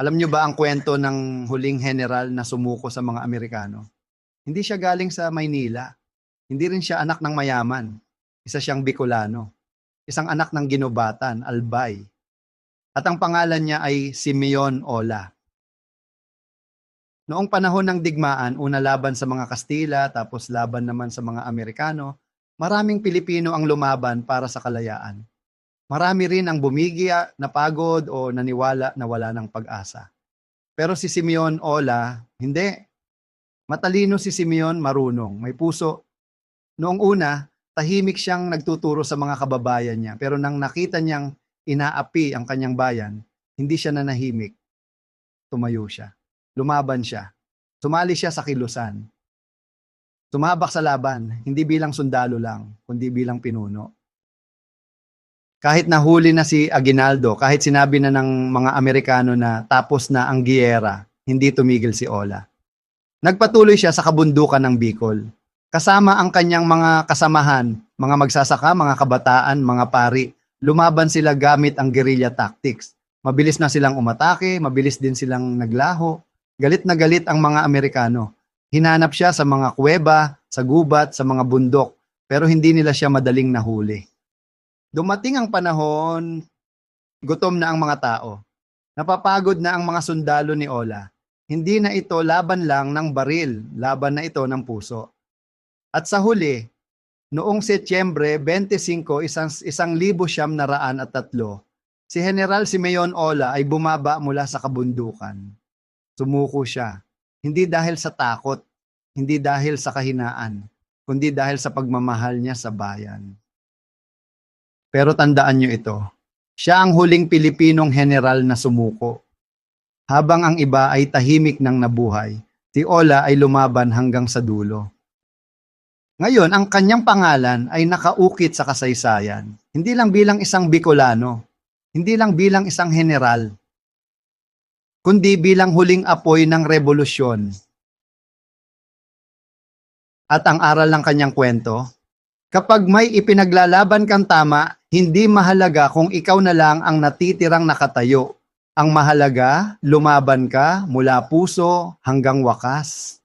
Alam nyo ba ang kwento ng huling general na sumuko sa mga Amerikano? Hindi siya galing sa Maynila. Hindi rin siya anak ng mayaman. Isa siyang Bicolano. Isang anak ng ginubatan, Albay. At ang pangalan niya ay Simeon Ola. Noong panahon ng digmaan, una laban sa mga Kastila, tapos laban naman sa mga Amerikano, maraming Pilipino ang lumaban para sa kalayaan. Marami rin ang bumigya, napagod o naniwala na wala ng pag-asa. Pero si Simeon Ola, hindi. Matalino si Simeon, marunong, may puso. Noong una, tahimik siyang nagtuturo sa mga kababayan niya. Pero nang nakita niyang inaapi ang kanyang bayan, hindi siya nanahimik. Tumayo siya. Lumaban siya. Sumali siya sa kilusan. Tumabak sa laban, hindi bilang sundalo lang, kundi bilang pinuno kahit nahuli na si Aguinaldo, kahit sinabi na ng mga Amerikano na tapos na ang giyera, hindi tumigil si Ola. Nagpatuloy siya sa kabundukan ng Bicol. Kasama ang kanyang mga kasamahan, mga magsasaka, mga kabataan, mga pari. Lumaban sila gamit ang guerrilla tactics. Mabilis na silang umatake, mabilis din silang naglaho. Galit na galit ang mga Amerikano. Hinanap siya sa mga kuweba, sa gubat, sa mga bundok, pero hindi nila siya madaling nahuli. Dumating ang panahon, gutom na ang mga tao. Napapagod na ang mga sundalo ni Ola. Hindi na ito laban lang ng baril, laban na ito ng puso. At sa huli, noong Setyembre 25, isang, isang libo siyam na raan at tatlo, si General Simeon Ola ay bumaba mula sa kabundukan. Sumuko siya. Hindi dahil sa takot, hindi dahil sa kahinaan, kundi dahil sa pagmamahal niya sa bayan. Pero tandaan nyo ito, siya ang huling Pilipinong general na sumuko. Habang ang iba ay tahimik ng nabuhay, si Ola ay lumaban hanggang sa dulo. Ngayon, ang kanyang pangalan ay nakaukit sa kasaysayan, hindi lang bilang isang Bicolano, hindi lang bilang isang general, kundi bilang huling apoy ng revolusyon. At ang aral ng kanyang kwento, kapag may ipinaglalaban kang tama, hindi mahalaga kung ikaw na lang ang natitirang nakatayo. Ang mahalaga, lumaban ka mula puso hanggang wakas.